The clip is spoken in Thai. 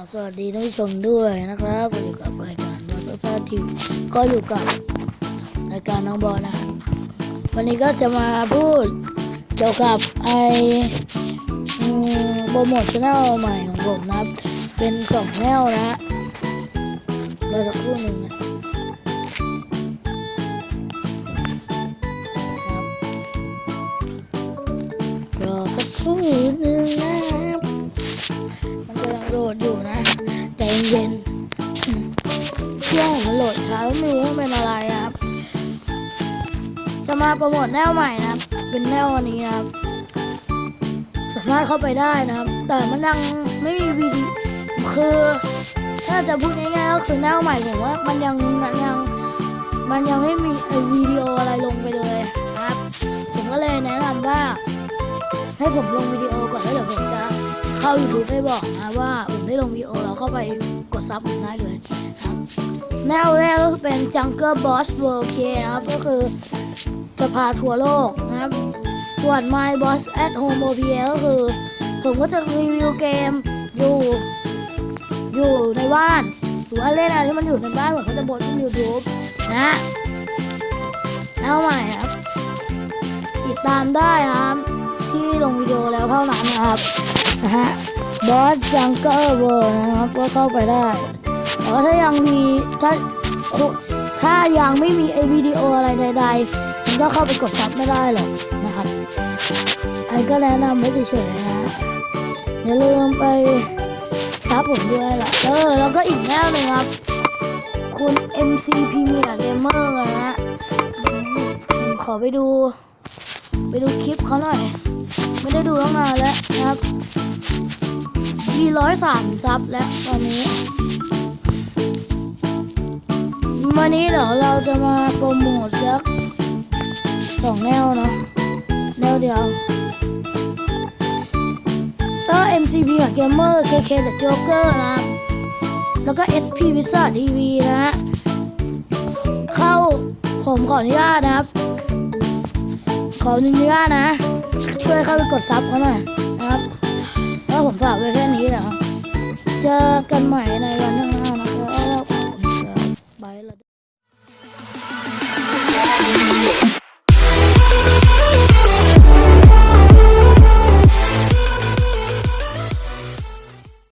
าวสวัสดีท่านผู้ชมด้วยนะครับอยู่กับรายการบอสซ่าทีวก็อยู่กับรายการน้องบอลนะวันนี้ก็จะมาพูดเกี่ยวกับไอโปรโมทชแนลใหม่ของผมนะครับ เป็นสองแนวนะฮะรอสักครู่หนึ่งนะครับรอสักครู่หนึ่งนะ เครื่องมันโหลดช้าไม่รู้ว่าเป็นอะไรครับ จะมาโปรโมทแนวใหม่นะครับ เป็นแนวอันนี้นะครับ สามารถเข้าไปได้นะครับ แต่มันยังไม่มีวีดีคือ ถ้าจะพูดง่ายๆก็คือแนวใหม่ผมว่า มันยังมันยังมันยังไม่มีวิดีโออะไรลงไปเลยนะครับ ผมก็เลยแนะนำว่า ให้ผมลงวิดีโอก่อนแล้วเดี๋ยวผมจะเข้า YouTube ให้บอกนะว่า ได้ลงวิดีโอแล้วเข้าไปกดซับผมได้เลยครับแนวแรกก็เป็น Jungle Boss World K นะครับ ก็คือจะพาทัวร์โลกนะครับส่วน My Boss at Home OPA ก็คือ ผมก็จะรีวิวเกมอยู่ อยู่ในบ้าน หรือว่าเล่นอะไรที่มันอยู่ในบ้าน ผมก็จะบดที่ YouTube นะแล้วใหม่ครับ ติดตามได้ครับ ที่ลงวิดีโอแล้วเท่านั้นนะครับนะฮะ บอสจังเกอร์เวอร์นะครับก็เข้าไปได้แต่ว่าถ้ายังมีถ้าถ้ายังไม่มีไอวิดีโออะไรใดๆมันก็เข้าไปกดซับไม่ได้หรอกนะครับไอ้ก็แนะนำไว้เฉยๆนะฮะอย่าลืมไปซับผมด้วยล่ะเออแล้วก็อีกแนวหนึ่งครับ คุณ MCP มีหลายเกมเมอร์นะฮะขอไปดู ไปดูคลิปเขาหน่อย ไม่ได้ดูตั้งนานแล้วนะครับ สามซับแล้วตอนนี้ วันนี้เดี๋ยวเราจะมาโปรโมทสักสองแนวเนาะแนวเดียวก็ MCP กับ Gamer KK The Joker นะครับแล้วก็ SP Pizza TV นะฮะเข้าผมขออนุญาตนะครับ ขออนุญาตนะ ช่วยเข้าไปกดซับเขาหน่อยนะครับแล้วผมฝากไว้แค่นี้นะครับ เจอกันใ